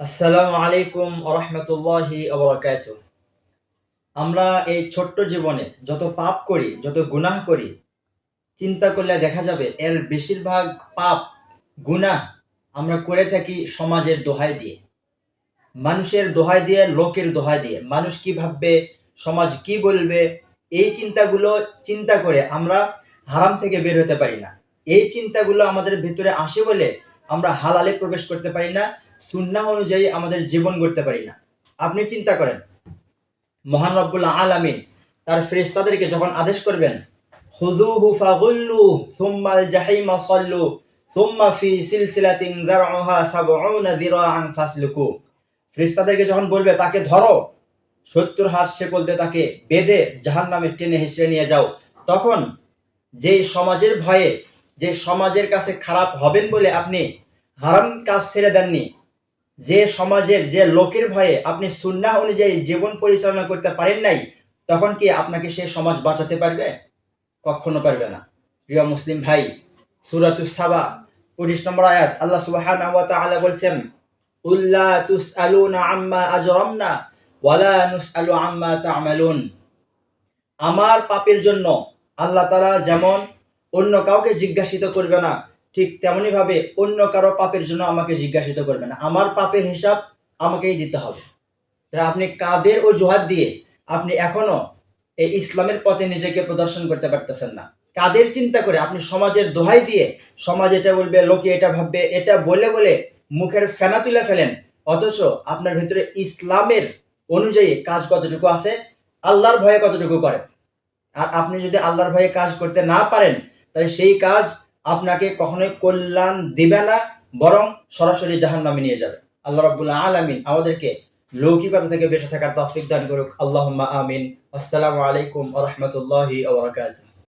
আসসালামু আলাইকুম আরহামতুল্লাহি আবরাকাত আমরা এই ছোট্ট জীবনে যত পাপ করি, যত গুনাহ করি, চিন্তা করলে দেখা যাবে এর বেশিরভাগ পাপ, গুনাহ আমরা করে থাকি সমাজের দোহাই দিয়ে। মানুষের দোহাই দিয়ে, লোকের দোহাই দিয়ে। মানুষ কি ভাববে, সমাজ কি বলবে, এই চিন্তাগুলো চিন্তা করে আমরা হারাম থেকে বের হতে পারি না। এই চিন্তাগুলো আমাদের ভিতরে আসে বলে আমরা হালালে প্রবেশ করতে পারি না, সুন্নাহ অনুযায়ী আমাদের জীবন গড়তে পারি না। আপনি চিন্তা করেন, মহান রব্বুল্লাহ আলামিন তার ফেরেশতাদেরকে যখন আদেশ করবেন, খুযুহু ফাগুল্লু সুম্মাল জাহিমা সাল্লু সুম্মা ফি সিলসিলাতিন যারউহা সাবউনা যিরাআন ফাসলুকু। ফেরেশতাদেরকে যখন বলবে, তাকে ধরো, সত্তর হাত দিয়ে তাকে বেঁধে জাহান্নামে টেনে হেসড়ে নিয়ে যাও। তখন যেই সমাজের ভয়ে যে সমাজের কাছে খারাপ হবেন বলে আপনি হারাম কাজ ছেড়ে দেননি, যে সমাজের যে লোকের ভয়ে আপনি সুন্না অনুযায়ী জীবন পরিচালনা করতে পারেন নাই, তখন কি আপনাকে সে সমাজ বাঁচাতে পারবে? কখনো পারবে না। প্রিয় মুসলিম ভাই সুরাতুস সাবা পঁচিশ নম্বর আয়াত, আল্লাহ সুবহানাহু ওয়া তাআলা বলছেন উল্লা তুসআলুনা আম্মা আজরামনা ওয়ালা নুসআলু আম্মা তা'মালুন। আমার পাপের জন্য আল্লাহ তাআলা যেমন অন্য কাউকে জিজ্ঞাসিত করবে না। ঠিক তেমনি ভাবে অন্য কারও পাপের জন্য আমাকে জিজ্ঞাসিত করবে না। আমার পাপের হিসাব আমাকেই দিতে হবে। তাই আপনি কাদের অজুহাত দিয়ে আপনি এখনও এই ইসলামের পথে নিজেকে প্রদর্শন করতে পারতেছেন না? কাদের চিন্তা করে আপনি সমাজের দোহাই দিয়ে সমাজ এটা বলবে, লোকে এটা ভাববে, এটা বলে বলে মুখের ফেনা তুলে ফেলেন? অথচ আপনার ভিতরে ইসলামের অনুযায়ী কাজ কতটুকু আছে? আল্লাহর ভয়ে কতটুকু করেন আর আপনি যদি আল্লাহর ভয়ে কাজ করতে না পারেন তাহলে সেই কাজ আপনাকে কখনোই কল্যাণ দিবে না, বরং সরাসরি জাহান নামে নিয়ে যাবে। আল্লাহ রবুল্লা আলমিন আমাদেরকে লৌকিকতা থেকে বেঁচে থাকার তফিক দান করুক। আল্লাহ আমিন। আসসালামু আলাইকুম বারাকাতুহু।